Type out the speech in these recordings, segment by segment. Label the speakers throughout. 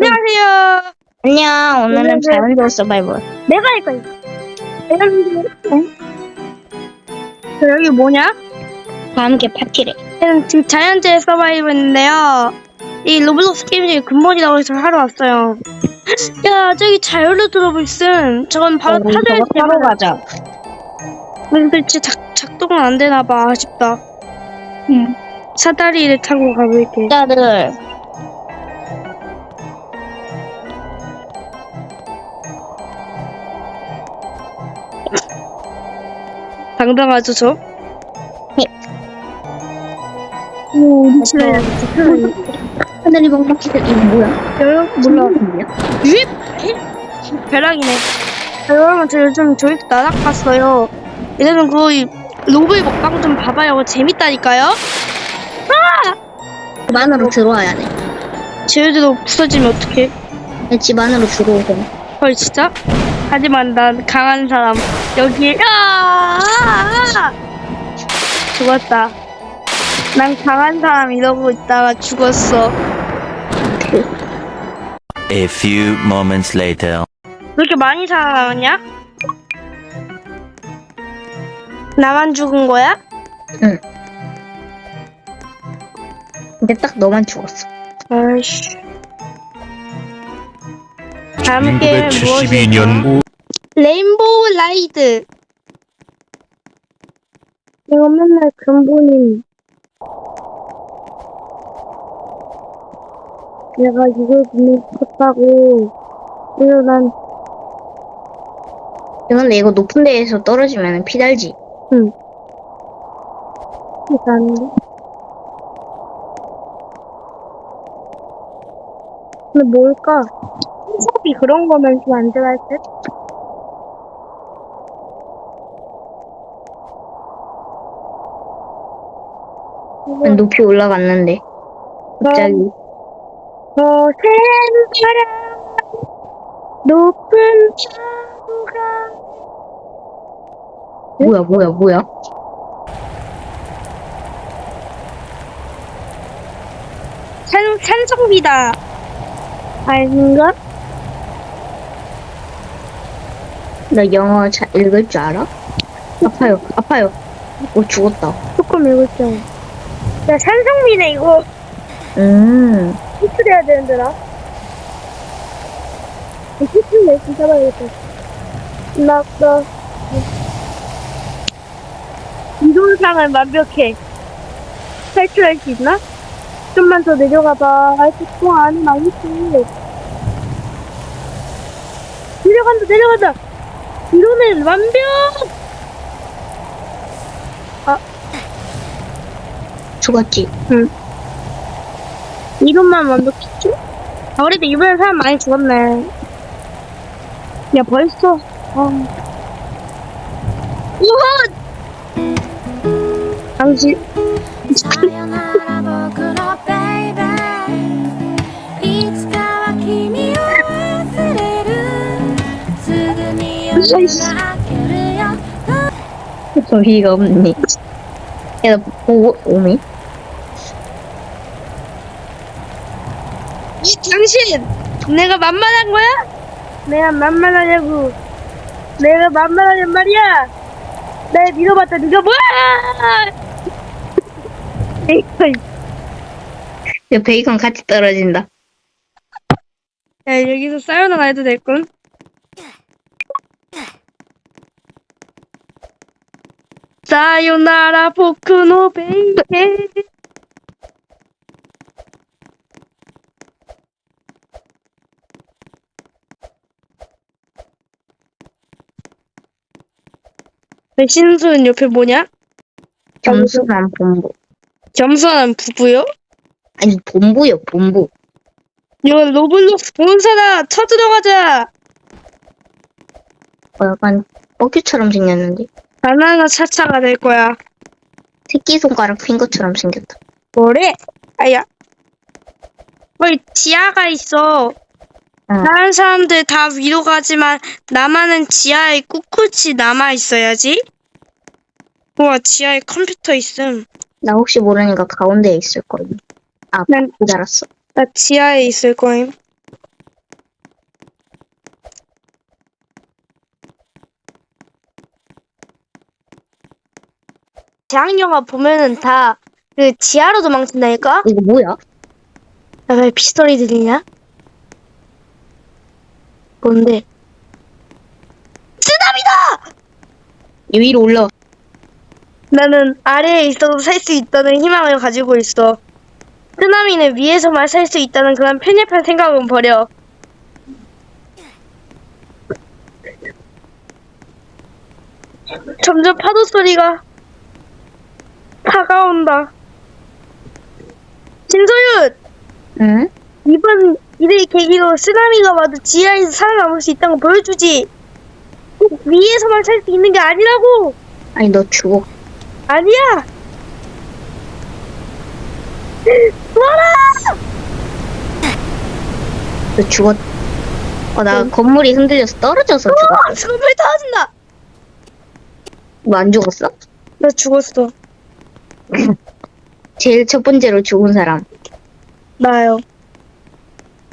Speaker 1: 안녕하세요.
Speaker 2: 안녕, 오늘은 자연적 서바이벌.
Speaker 1: 내가 할 거야. 내가 할 거야. 저 여기 뭐냐?
Speaker 2: 다 함께 파티를.
Speaker 1: 저는 지금 자연재해 서바이벌인데요. 이 로블록스 게임 중에 근본이라고 해서 하러 왔어요. 야, 저기 자연로 들어볼 있음. 저건 바로
Speaker 2: 우리
Speaker 1: 타줘야
Speaker 2: 저거
Speaker 1: 되나?
Speaker 2: 가자.
Speaker 1: 근데 진짜 작, 작동은 안 되나 봐. 아쉽다.
Speaker 2: 응.
Speaker 1: 사다리를 타고 가볼게.
Speaker 2: 다들
Speaker 1: 당당하죠, 저?
Speaker 2: 네.
Speaker 1: 오,
Speaker 2: 어,
Speaker 1: 미치네.
Speaker 2: 하늘이 멍멍이들 이거 뭐야?
Speaker 1: 여러분, 몰라. 유입! 벼락이네. 아, 여러분, 저 요즘 조익 나락 봤어요. 이제는 거의 로블 먹방 좀 봐봐요. 재밌다니까요?
Speaker 2: 집 안으로 들어와야 돼.
Speaker 1: 쟤네들도 부서지면 어떡해?
Speaker 2: 내 집 안으로 들어오고.
Speaker 1: 헐, 진짜? 하지만 난 강한 사람. 여기에, 야! 죽었다. 난 강한 사람 이러고 있다가 죽었어.
Speaker 3: A few moments later.
Speaker 1: 왜 이렇게 많이 살아남았냐? 나만 죽은 거야?
Speaker 2: 근데 딱 너만 죽었어.
Speaker 1: 아이씨. 다음 게임
Speaker 4: 1972년
Speaker 1: 레인보우 라이드. 이거 맨날 근본인. 내가 이걸 보면 싶었다고. 그래서 난,
Speaker 2: 근데 이거 높은 데에서 떨어지면 피 달지.
Speaker 1: 일단. 근데 뭘까? 수업이 그런 거면 좀 안 들어갈 듯?
Speaker 2: 난 높이 올라갔는데. 갑자기.
Speaker 1: 거센 바람 높은 파도가
Speaker 2: 뭐야, 뭐야, 뭐야?
Speaker 1: 산, 산성비다 아닌가?
Speaker 2: 너 영어 잘 읽을 줄 알아? 아파요, 아파요. 오, 죽었다.
Speaker 1: 조금 읽을게요 야 산성비네 이거
Speaker 2: 음.
Speaker 1: 히트해야 되는데 나 히트 열심히 잡아야겠다 나나 이동상은 완벽해 탈출할 수 있나? 좀만 더 내려가봐 아직 또 안에 망했지 내려간다 내려간다 이거는 완벽
Speaker 2: 죽었지.
Speaker 1: 이론만 완벽했지? 아, 그래도 이번엔 사람 많이 죽었네. 야, 벌써. 어. 우와! 당신,
Speaker 2: 어이가 없니? 야, 보, 오미?
Speaker 1: 이 당신! 내가 만만한 거야? 내가 만만하냐고. 내가 만만하냔 말이야. 날 밀어봤자 네가 뭐야? 베이컨.
Speaker 2: 야, 베이컨 같이 떨어진다.
Speaker 1: 야, 여기서 사요나라 해도 될걸? 사요나라 보쿠노 베이베 왜 신수는 옆에 뭐냐?
Speaker 2: 점수만 본부.
Speaker 1: 겸손한 부부요?
Speaker 2: 아니, 본부요, 본부.
Speaker 1: 이거 로블록스 본사다! 쳐들어가자!
Speaker 2: 어, 약간 뻑큐처럼 생겼는데?
Speaker 1: 바나나 차차가 될 거야.
Speaker 2: 새끼손가락 핀 것처럼 생겼다.
Speaker 1: 뭐래? 아야. 거기 지하가 있어.
Speaker 2: 응.
Speaker 1: 다른 사람들 다 위로 가지만 나만은 지하에 꿋꿋이 남아 있어야지. 우와 지하에 컴퓨터 있음.
Speaker 2: 나 혹시 모르니까 가운데에 있을 거임. 아,
Speaker 1: 난-
Speaker 2: 못 알았어.
Speaker 1: 나 지하에 있을 거임. 재앙 영화 보면은 다 그 지하로 도망친다니까?
Speaker 2: 이거 뭐야?
Speaker 1: 야왜 빗소리 들리냐? 뭔데? 쓰나미다!
Speaker 2: 이 위로 올라.
Speaker 1: 나는 아래에 있어도 살 수 있다는 희망을 가지고 있어. 쓰나미는 위에서만 살 수 있다는 그런 편협한 생각은 버려. 점점 파도 소리가 다가온다. 진소윤!
Speaker 2: 응?
Speaker 1: 이번 일을 계기로 쓰나미가 와도 지하에서 살아남을 수 있다는 걸 보여주지. 꼭 위에서만 살 수 있는 게 아니라고!
Speaker 2: 아니 너 죽어.
Speaker 1: 아니야! 와라!
Speaker 2: 너 죽었. 어, 나 건물이 흔들려서 떨어져서 죽어.
Speaker 1: 우와! 스코펠 터진다!
Speaker 2: 너 안 죽었어?
Speaker 1: 나 죽었어.
Speaker 2: 제일 첫 번째로 죽은 사람.
Speaker 1: 나요.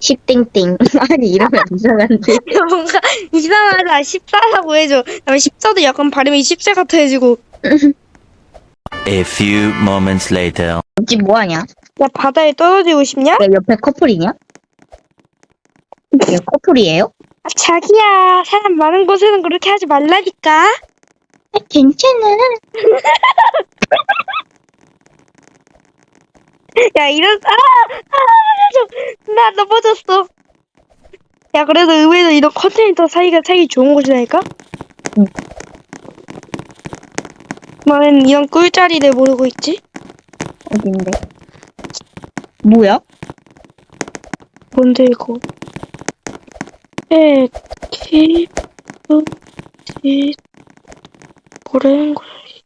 Speaker 2: 10땡땡. 아니, 이러면 이상한데.
Speaker 1: 뭔가 이상하다. 14라고 해줘. 다음에 14도 약간 발음이 14 같아지고.
Speaker 3: A few moments later.
Speaker 2: 집 뭐하냐?
Speaker 1: 야, 바다에 떨어지고 싶냐?
Speaker 2: 왜 옆에 커플이냐? 얘 커플이에요?
Speaker 1: 아, 자기야. 사람 많은 곳에는 그렇게 하지 말라니까.
Speaker 2: 아, 괜찮아.
Speaker 1: 야, 이런, 아! 아, 넘어졌어. 야, 그래도 의외로 이런 컨테이너 사이가 사기 좋은 곳이라니까?
Speaker 2: 응.
Speaker 1: 나는 이런 꿀자리를 모르고 있지?
Speaker 2: 어딘데? 뭐야?
Speaker 1: 뭔데, 이거? 에, 키, 우, 지, 뭐라는 거야. 아니,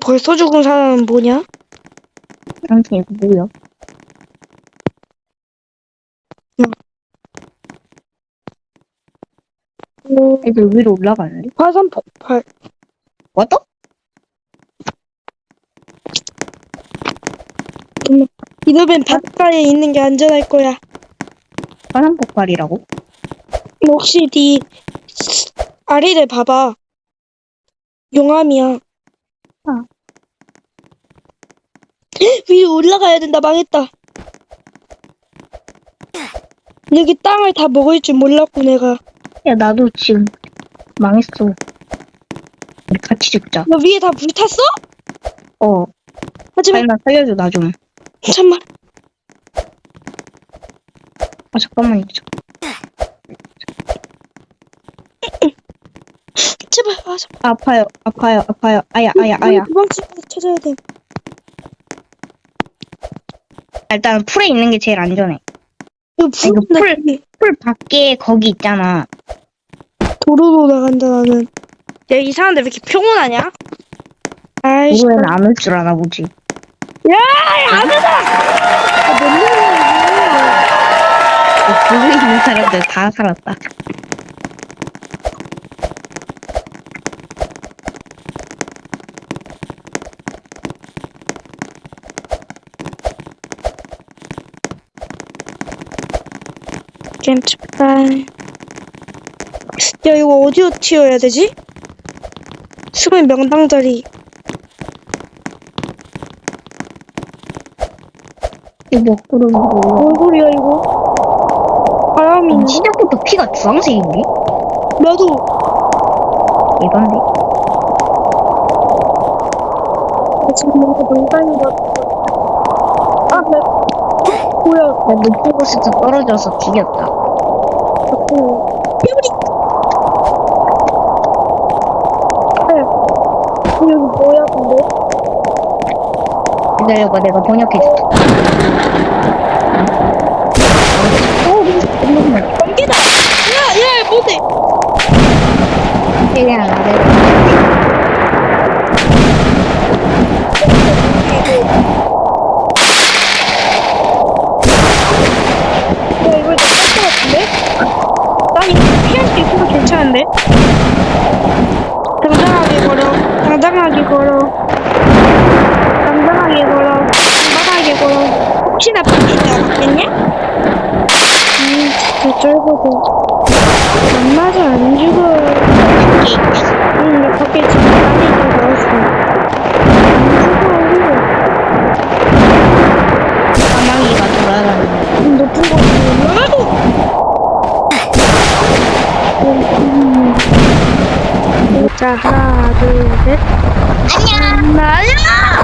Speaker 1: 벌써 죽은 사람은 뭐냐?
Speaker 2: 아무튼 이거 뭐야?
Speaker 1: 어,
Speaker 2: 애들 위로 올라가는데?
Speaker 1: 화산 폭발.
Speaker 2: 왔다?
Speaker 1: 이러면 바닷가에 있는 게 안전할 거야.
Speaker 2: 화산 폭발이라고?
Speaker 1: 혹시 네 아래를 봐봐. 용암이야.
Speaker 2: 어.
Speaker 1: 위로 올라가야 된다. 망했다. 여기 땅을 다 먹을 줄 몰랐고 내가.
Speaker 2: 야, 나도 지금 망했어. 우리 같이 죽자.
Speaker 1: 너 위에 다 불 탔어?
Speaker 2: 어.
Speaker 1: 하지만
Speaker 2: 아니, 나 살려줘, 나 좀.
Speaker 1: 잠만.
Speaker 2: 아, 잠깐만.
Speaker 1: 제발. 아, 잠깐.
Speaker 2: 아파요, 아파요, 아파요. 아야, 아야, 아야.
Speaker 1: 도망칠 곳 찾아야 돼.
Speaker 2: 일단 풀에 있는 게 제일 안전해.
Speaker 1: 이거
Speaker 2: 이거
Speaker 1: 불
Speaker 2: 풀. 풀 밖에 거기 있잖아.
Speaker 1: 도로로 나간다 나는. 야 이상한데 왜 이렇게 평온하냐? 아이씨.
Speaker 2: 이거에는 안 올줄 알아 보지.
Speaker 1: 아, 몇 명이야?
Speaker 2: 불에 있는 사람들 다 살았다.
Speaker 1: 겜츠빨. 야, 이거 어디로 튀어야 되지? 수면 명당 자리.
Speaker 2: 이거 먹구름 이거.
Speaker 1: 뭔 소리야, 이거? 바람이 있네?
Speaker 2: 시작부터 피가 주황색인데?
Speaker 1: 나도.
Speaker 2: 이건데?
Speaker 1: 지금 뭔가 명당인 것 같아. 아, 나, 뭐야,
Speaker 2: 나 높은 곳에서 떨어져서 죽였다.
Speaker 1: 아, 여기 뭐야, 근데?
Speaker 2: 기다려봐, 내가 번역해줄게. 어.
Speaker 1: 번개다! 야, 야, 뭔데?
Speaker 2: 그냥 아래.
Speaker 1: 혹시나 바뀌면 맞겠냐? 음, 진짜 쫄보고. 안 맞아, 안 죽어. 밖에 있지? 응, 나 밖에 지금 많이 좀 넣었어. 안 죽어, 사마귀가 돌아다니네. 높은 거 보면. 자, 하나, 둘, 셋. 안녕! 음, 음. 안녕!